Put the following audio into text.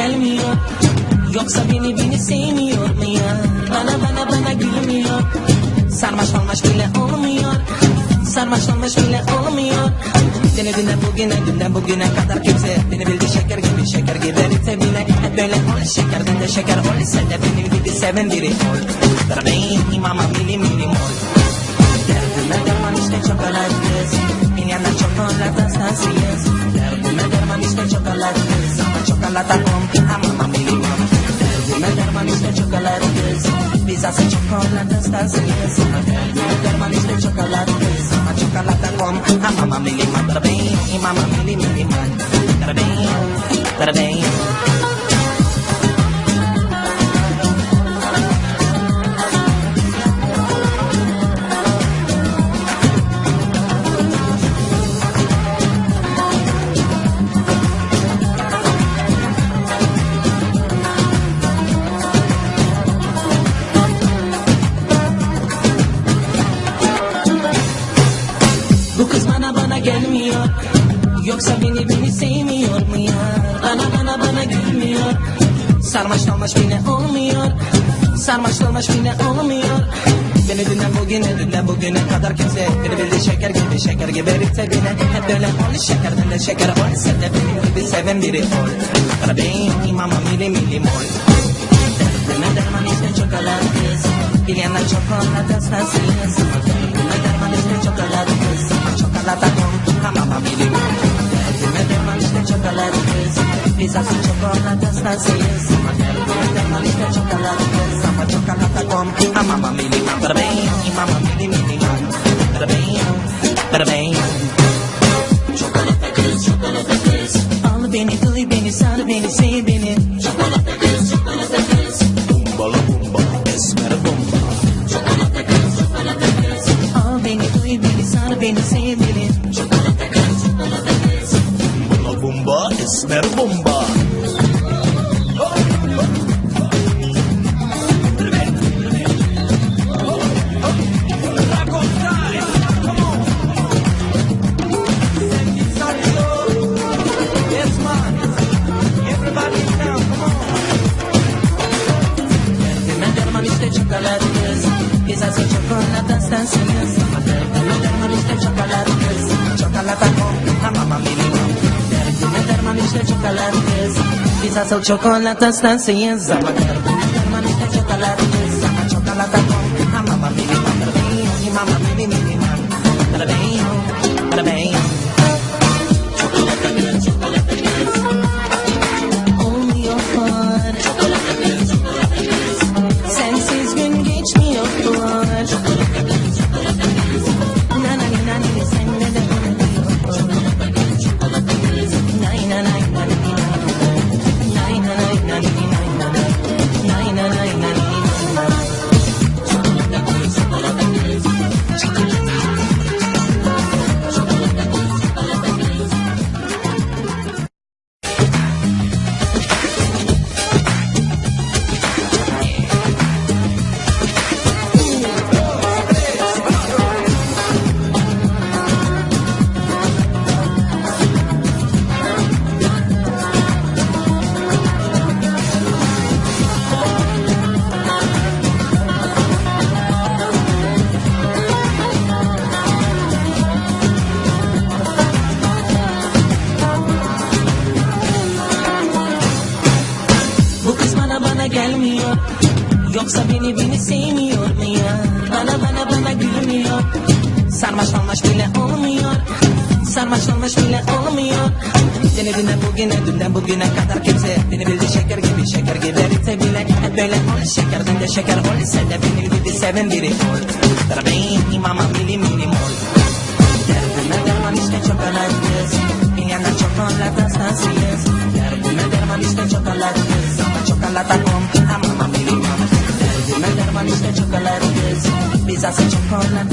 gelmiyor. Yoksa beni beni sevmiyor mu ya? Bana bana bana gülmüyor. Sarmaş olmaş bile olmuyor. Sarmaş olmaş bile olmuyor. Denediğinden bugüne dünden bugüne kadar kimse Beni bildi. Şeker gibi şeker gibi bile. Hep böyle ol şekerden de şeker ol. Sen de benim gibi seven biri ol. Benim imama mili mili mol Derdime derman işte çokolat kız casa chocolates brasileiras. Derma de chocolates, a chocolata com a mamá mili, mata bem, mamá mili, mili, mata bem, mata bem. Beni sevmiyor mu ya? Bana bana bana gülmüyor. Sarmaş olmaş bile olmuyor. Sarmaş olmaş bile olmuyor. Beni dünden bugüne dünden bugüne kadar kimse Beni bildi. Şeker gibi şeker gibi erite bile. Hep böyle ol şekerden de şeker ol Sen de benim gibi seven biri ol. Bana benim mama mili mili mol. Derdime derman işte çokolat kız Bir yandan çokolat hastasıyız Derdime derman işte çokolat kız Çokolata kom hamama milim Derdime chocolates, pizzas y chocolates así es. Mañana de malita chocolates, ama chocolate con, ama mami, mami, mami, mami, mami, mami, mami, Mesmer Bomba. Chocolate kiss. Is I say chocolate dance dancing yes. Madame, madame, chocolate kiss. Permanente chocolate Pizza el chocolate hasta enseñanza Permanente chocolate Chocolate con Mamá, baby, mamá, baby, mamá, baby, gelmiyor. Yoksa beni beni sevmiyor mu ya? Bana bana bana gülmüyor. Sarmaş olmaş bile olmuyor. Sarmaş olmaş bile olmuyor. Denediğinden bugüne dünden bugüne kadar kimse Beni bildi. Şeker gibi şeker gibi erite bile. Hep böyle ol şekerden de şeker ol. Sen de benim gibi seven biri ol. Benim mama mili mili mol. Derdime derman işte çokolat kız Bir yandan çokolata sansıyız Derdime derman işte çokolat kız Ama çokolata He's our such a problem,